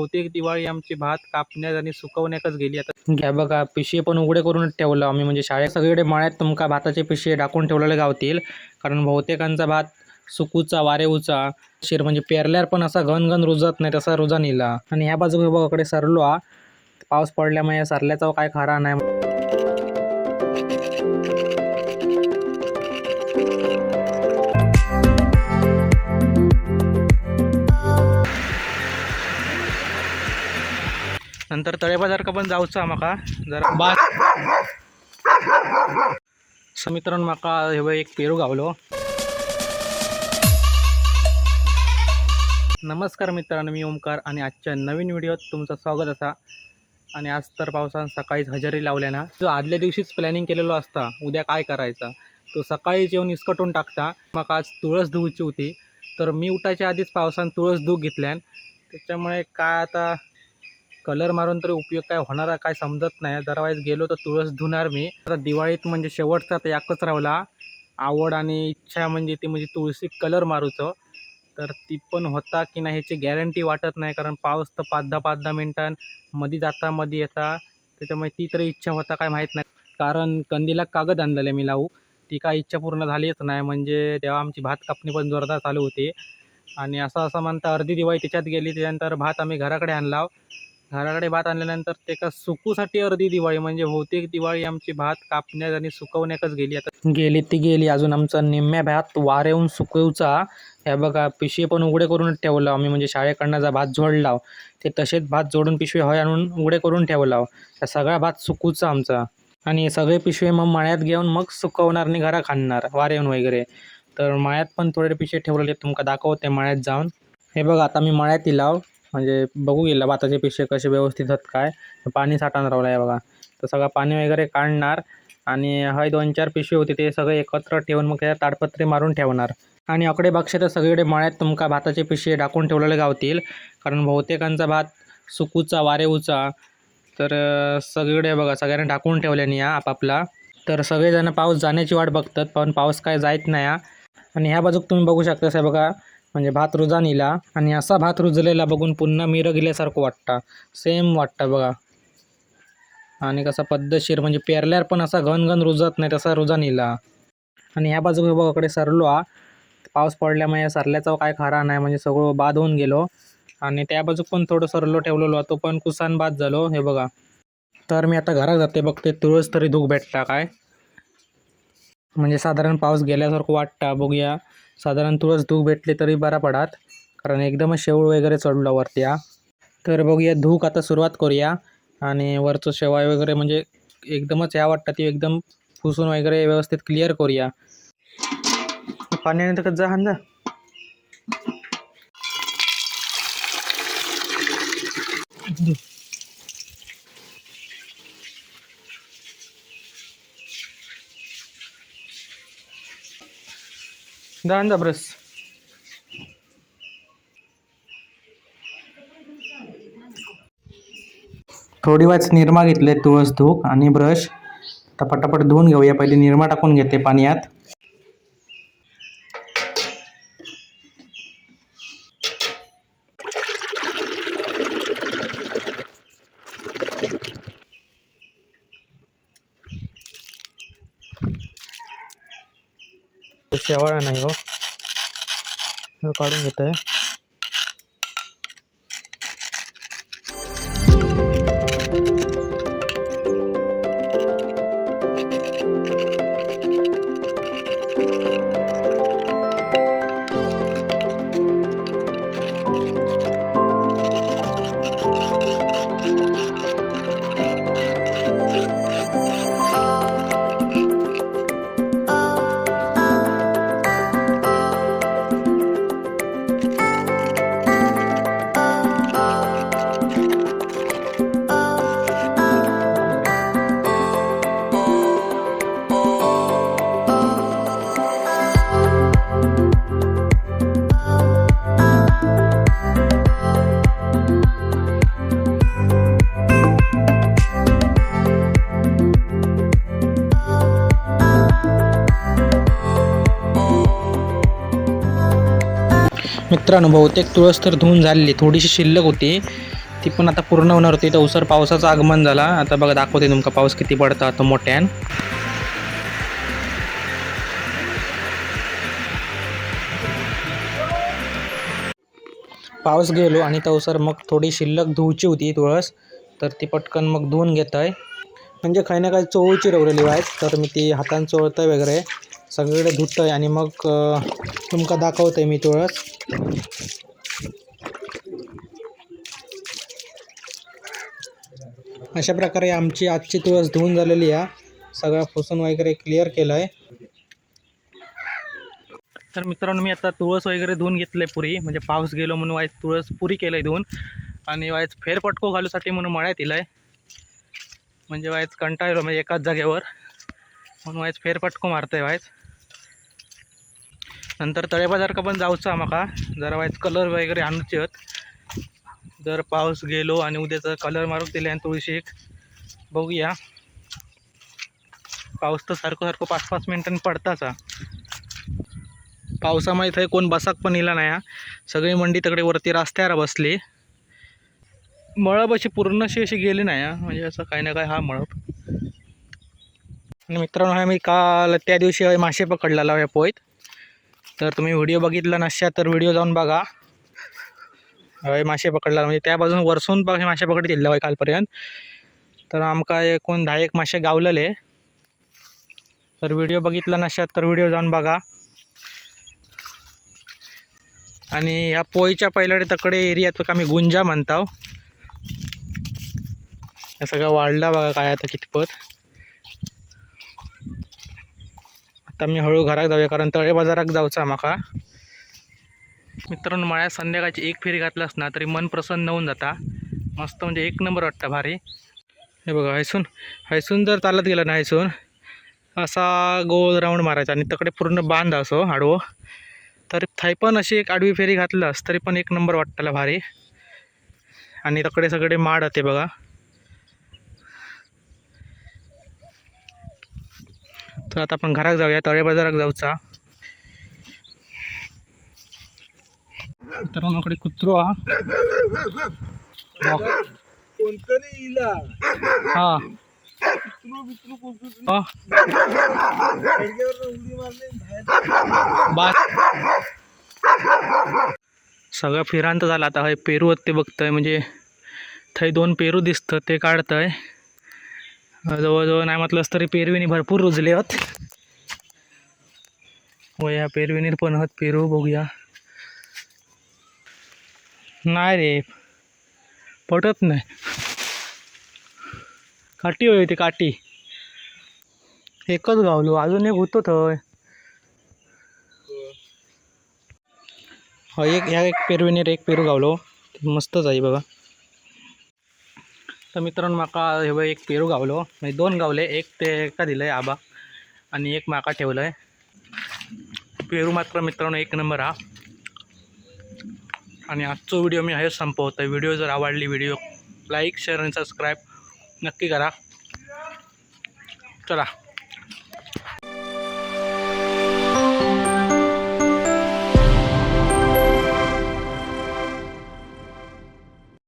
बहुतेक दिवाळी आमची भात कापण्यात आणि सुकवण्यातच गेली. आता घ्या बघा पिशे पण उघडे करूनच ठेवलं आम्ही. म्हणजे शाळेत सगळीकडे माळ्यात तुमका भाताचे पिशे टाकून ठेवलेले गावतील. कारण बहुतेकांचा भात सुकूचा वारेऊचा शिर म्हणजे पेरल्यावर पण असा घन घन रुजत नाही तसा रुजा नेला आणि ह्या बाजू बघाकडे सरलो हा. पाऊस पडल्यामुळे सरल्याचा काय खरा नाही. नंतर तळे बाजार का पण जाऊचा माका जरा बा मित्रांनो माका हे एक पेरू गावलो. नमस्कार मित्रांनो मी ओमकार आणि आजच्या नवीन व्हिडिओत तुमचं स्वागत असा. आणि आज तर पावसानं सकाळीच हजेरी लावल्या ना जो आदल्या दिवशीच प्लॅनिंग केलेलो असता उद्या काय करायचा? तो सकाळीच येऊन इसकटून टाकता. मग आज तुळस धुवची होती. तर मी उठायच्या आधीच पावसानं तुळस धुवू घेतल्यान. त्याच्यामुळे काय आता कलर मारून तरी उपयोग काय होणार आहे काय समजत नाही. दरवाईज गेलो तर तुळस धुणार मी. आता दिवाळीत म्हणजे शेवटचा तर याकच राहिला. आवड आणि इच्छा म्हणजे ती म्हणजे तुळशी कलर मारूचं. तर ती पण होता की नाही ह्याची गॅरंटी वाटत नाही कारण पाऊस तर पाच दहा पाच दहा मिनटां मध्ये जाता मध्ये येता. त्याच्यामुळे ती तरी इच्छा होता काय माहीत नाही. कारण कंदीला कागद आणलेले मी लावू. ती काय इच्छा पूर्ण झालीच नाही. म्हणजे तेव्हा आमची भात कापणी पण जोरदार चालू होती. आणि असं असं म्हणता अर्धी दिवाळी त्याच्यात गेली. त्याच्यानंतर भात आम्ही घराकडे आणला. घराकडे भात आणल्यानंतर ते का सुकूसाठी अर्धी दिवाळी म्हणजे बहुतेक दिवाळी आमची भात कापण्यात आणि सुकवण्यातच गेली. आता गेली ती गेली. अजून आमचा निम्म्या भात वार सुकवचा. हे बघा पिशवी पण उघडे करूनच ठेवलं आम्ही. म्हणजे शाळेकडनं जा भात जोडला ते तसेच भात जोडून पिशवी हय आणून उघडे करून ठेवला. त्या सगळा भात सुकूचा आमचा. आणि सगळे पिशवे मग मळ्यात घेऊन मग सुकवणार आणि घरा खाणार वार वगैरे. तर मळ्यात पण थोडे पिशवे ठेवलेले तुमका दाखवते मळ्यात जाऊन. हे बघा आता मी मळ्यात इलाव. म्हणजे बघू गेला भाताचे पिशे कसे व्यवस्थित आहेत काय? पाणी साठवून राहिलं आहे बघा. तर सगळं पाणी वगैरे काढणार आणि हय दोन चार पिशवी होती ते सगळे एकत्र ठेवून मग त्या ताडपत्री मारून ठेवणार. आणि अकडे बघशे तर सगळीकडे मळ्यात तुमका भाताचे पिशे टाकून ठेवलेले गावतील. कारण बहुतेकांचा भात सुकूचा वारेऊचा तर सगळीकडे बघा सगळ्यांनी टाकून ठेवल्याने या आपापला. तर सगळेजण पाऊस जाण्याची वाट बघतात पण पाऊस काय जायत नाही हा. आणि ह्या बाजूक तुम्ही बघू शकता हे बघा. म्हणजे भात रुजानीला आणि असा भात रुजलेला बघून पुन्हा मिरं गेल्यासारखं वाटतं. सेम वाटतं बघा. आणि कसा पद्धतशीर म्हणजे पेरल्यावर पण असा घन घन रुजत नाही तसा रुजानीला. आणि ह्या बाजू बघाकडे सरलो हा. पाऊस पडल्यामुळे सरल्याचा काय खरा नाही म्हणजे सगळं बाद होऊन गेलो. आणि त्या बाजूक पण थोडं सरलो ठेवलेलो तो पण कुसान बाद झालो हे बघा. तर मी आता घरात जाते बघते तुळस तरी धूक भेटता काय? म्हणजे साधारण पाऊस गेल्यासारखं वाटतं बघूया. साधारण तुळस धूक भेटले तरी बरा पडात कारण एकदमच शेवळ वगैरे चढला वरती तर बघूया धूक आता सुरुवात करूया. आणि वरचं शेवाय वगैरे म्हणजे एकदमच या वाटतं ती एकदम पुसून वगैरे व्यवस्थित क्लिअर करूया. पाण्याने तर जा हांजा ब्रश थोडी वाच निरमा घेतले तुळस धूक आणि ब्रश तर पटापट धुवून घेऊया पहिले निरमा टाकून घेते पाण्यात. शेवाळा नाही हो. काढून घेत आहे मित्रांनो बहुतेक तुळस तर धुवून झालेली थोडीशी शिल्लक होती. ती पण आता पूर्ण होणार होती. तर उसर पावसाचं आगमन झाला. आता बघा दाखवते तुमका पाऊस किती पडता आता मोठ्यान. पाऊस गेलो आणि तवसर मग थोडी शिल्लक धुवची होती तुळस. तर ती पटकन मग धुवून घेत आहे म्हणजे काही ना काही चोळूची रवलेली आहेत. तर मी ती हातान चोळतंय वगैरे. सगळीकडे धुतंय आणि मग तुमका तुमका आहे मी तुळस. अशा प्रकारे आमची आजची तुळस धुवून झालेली आहे. सगळं फुसून वगैरे क्लिअर केलं आहे तर मित्रांनो मी आता तुळस वगैरे धुवून घेतलं आहे पुरी. म्हणजे पाऊस गेलो म्हणून वाईज तुळस पुरी केलं आहे धुवून. आणि वायच फेरपटको घालूसाठी म्हणून मळ्यात येईल आहे म्हणजे वायच कंटाळलो म्हणजे एकाच जागेवर. म्हणून वायच फेरपटको मारतं आहे वाईज नंतर तळेबाजार का पण जाऊचा म्हाका जरा वाईज कलर वगैरे आणूचे आहेत जर पाऊस गेलो आणि उद्याचा कलर मारून दिले आणि तुळशीक बघूया. पाऊस तर सारखं सारखं पाच पाच मिनिटांनी पडताचा पावसामुळे थंय कोण बसाक पण इला नाही हा. सगळी मंडी तिकडे वरती रस्त्यावर बसली. मळब अशी पूर्णशी अशी गेली नाही म्हणजे असं काही ना काही हा मळब. आणि मित्रांनो हा मी काल त्या दिवशी मासे पकडलेला या पोईत. तर तुम्ही व्हिडिओ बघितला नसल्या तर व्हिडिओ जाऊन बघा. हय मासे पकडला. म्हणजे त्या बाजून वरसून बघ मासे पकडतील दिले हय कालपर्यंत. तर आमका एकूण दहा एक मासे गावलेले. तर व्हिडिओ बघितला नसल्यात तर व्हिडिओ जाऊन बघा. आणि ह्या पोईच्या पहिल्याडे तकडे एरियात आम्ही गुंजा म्हणताव हे सगळं वाढला बघा काय आता कितपत. आता मी हळू घरात जाऊया कारण तळे बाजारात जाऊचा माका. मित्रांनो मळ्यात संध्याकाळची एक फेरी घातली ना तरी मन प्रसन्न होऊन जाता. मस्त म्हणजे एक नंबर वाटतं भारी. हे बघा हैसून हैसून जर चालत गेलं ना हैसून असा गोल राऊंड मारायचा आणि तकडे पूर्ण बांध असो आडवो तर थाय पण अशी एक आडवी फेरी घातलास तरी पण एक नंबर वाटताला भारी. आणि तकडे सगळे माड होते बघा. तर आता आपण घरात जाऊया तळे बाजारात जाऊचा. तर कडे कुत्रो हा. हा. बा सगळं फिरांत झालं आता. हे पेरू ते बघतंय. म्हणजे थंय दोन पेरू दिसतं ते काढतंय. जवळजवळ नाही म्हटलंच तरी पेरविणी भरपूर रुजले होत वया या पण होत पेरू बघूया. नाही रे पटत नाही. काठी होय ती काठी. एकच गावलो अजून एक होतो थंय हो एक ह्या एक पेरविणीर एक पेरू गावलो. मस्तच आहे बघा. तर मित्रांनो माका हे बघ एक पेरू गावलो. म्हणजे दोन गावले एक ते एका दिलं आहे आबा आणि एक माका ठेवलं आहे पेरू मात्र मित्रांनो एक नंबर हा. आणि आजचो व्हिडिओ मी हे संपवतो व्हिडिओ जर आवडली व्हिडिओ लाईक शेअर आणि सबस्क्राईब नक्की करा. चला.